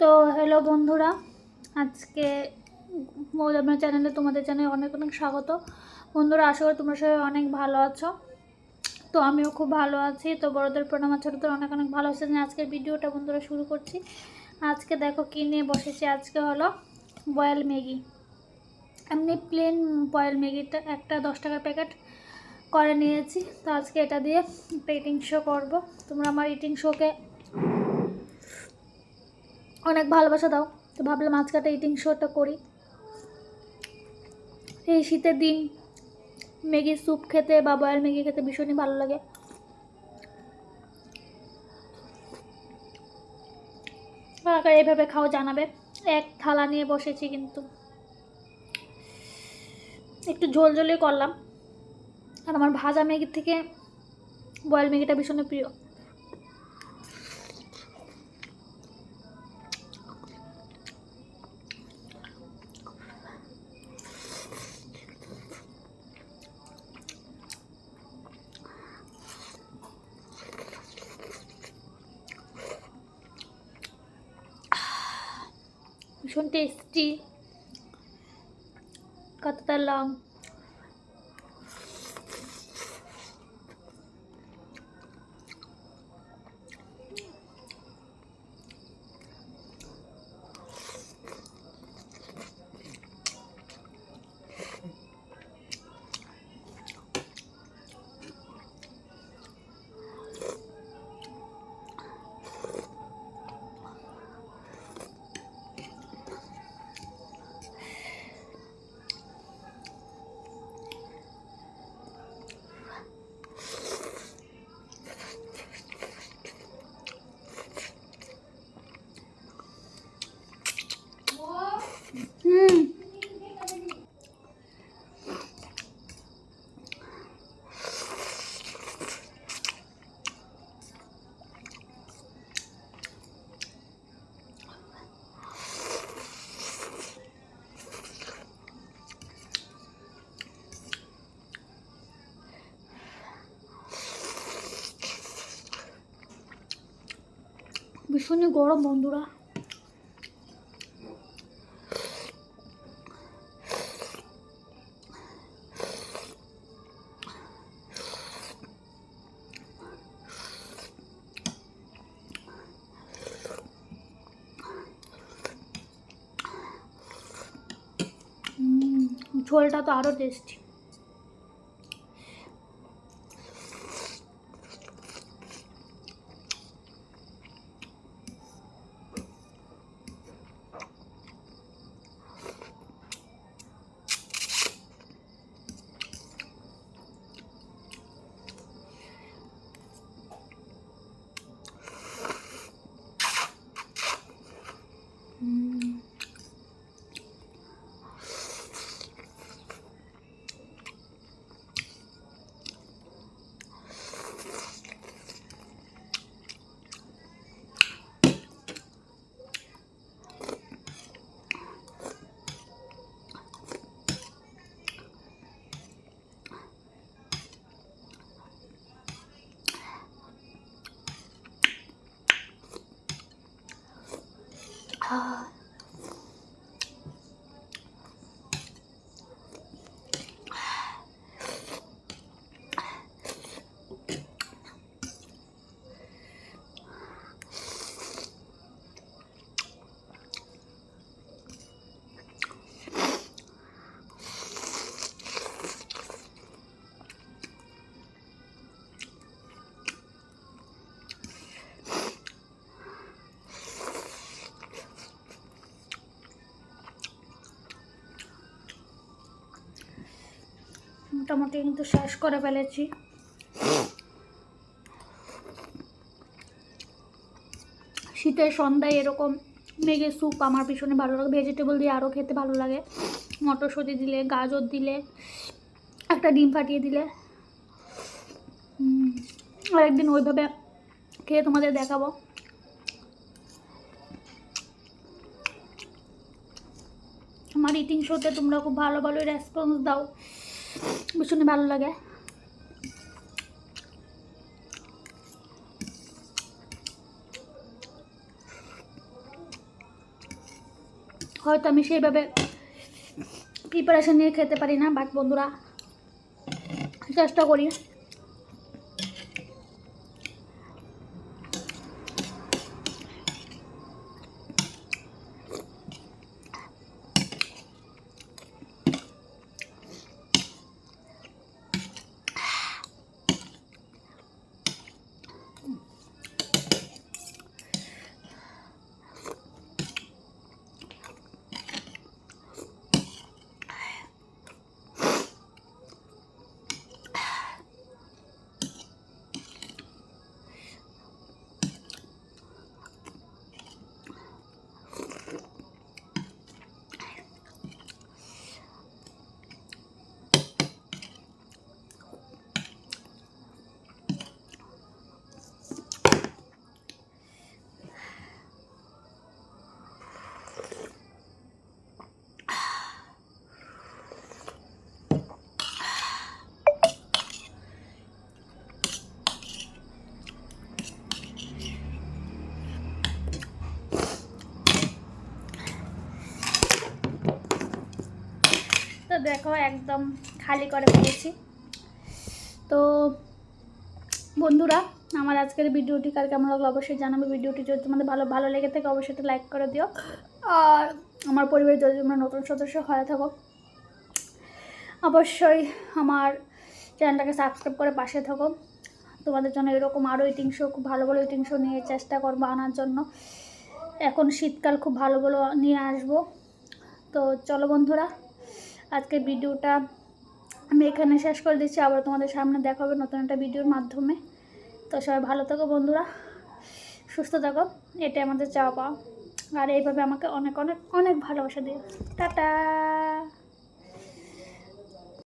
তো হ্যালো বন্ধুরা, আজকে মৌলামার চ্যানেলে তোমাদের চ্যানেলে অনেক অনেক স্বাগত। বন্ধুরা, আশা করি তোমরা সবাই অনেক ভালো আছো। তো আমিও খুব ভালো আছি। তো বড়দের প্রণাম আর ছোটোদের অনেক অনেক ভালো আছে আজকের ভিডিওটা বন্ধুরা শুরু করছি। আজকে দেখো কী নিয়ে বসেছি। আজকে হলো বয়েল ম্যাগি এমনি প্লেন বয়েল ম্যাগিটা একটা দশ টাকার প্যাকেট করে নিয়েছি। তো আজকে এটা দিয়ে একটা ইটিং শো করব। তোমরা আমার ইটিং শোকে অনেক ভালোবাসা দাও। তো ভাবলাম আজকে ইটিং শোটা করি। এই শীতের দিন ম্যাগি স্যুপ খেতে বা বয়েল ম্যাগি খেতে ভীষণই ভালো লাগে। কার এইভাবে খাও জানাবে। এক থালা নিয়ে বসেছি কিন্তু। একটু ঝোল ঝোলই করলাম। আর আমার ভাজা ম্যাগির থেকে বয়েল ম্যাগিটা ভীষণ প্রিয়। ভীষণ টেস্টি কতটা লং ভীষণই গরম বন্ধুরা হুম, ঝোলটা তো আরও টেস্টি মোটামুটি কিন্তু শেষ করে ফেলেছি। শীতের সন্ধ্যায় এরকম মেঘে স্যুপ আমার ভীষণ ভালো লাগে। ভেজিটেবল দিয়ে আরও খেতে ভালো লাগে। মটরশুঁটি দিলে গাজর দিলে একটা ডিম ফাটিয়ে দিলে। হুম, আর একদিন ওইভাবে খেয়ে তোমাদের দেখাবো। আমার ইটিং শোতে তোমরা খুব ভালো ভালো রেসপন্স দাও। ভীষণই ভালো লাগে। হয়তো আমি সেইভাবে প্রিপারেশন নিয়ে খেতে পারি না বাট বন্ধুরা, চেষ্টা করি। তো দেখো একদম খালি করে ফেলেছি। তো বন্ধুরা, আমার আজকের ভিডিওটি কার কেমন লাগল অবশ্যই জানাবে। ভিডিওটি যদি তোমাদের ভালো ভালো লেগে থাকে অবশ্যই একটা লাইক করে দিও। আর আমার পরিবারে যদি তোমরা নতুন সদস্য হয়ে থাকো, অবশ্যই আমার চ্যানেলটাকে সাবস্ক্রাইব করে পাশে থাকো। তোমাদের জন্য এরকম আরও ইটিং শো খুব ভালো ভালো ইটিং শো নিয়ে চেষ্টা করব আনার জন্য। এখন শীতকাল, খুব ভালো ভালো নিয়ে আসব। তো চলো বন্ধুরা আজকের ভিডিওটা আমি এখানে শেষ করে দিচ্ছি, আবার তোমাদের সামনে দেখা হবে নতুন একটা ভিডিওর মাধ্যমে। তো সবাই ভালো থাকো বন্ধুরা, সুস্থ থাকো, এটাই আমাদের চাওয়া পাওয়া। আর এইভাবে আমাকে অনেক অনেক অনেক ভালোবাসা দিও। টাটা!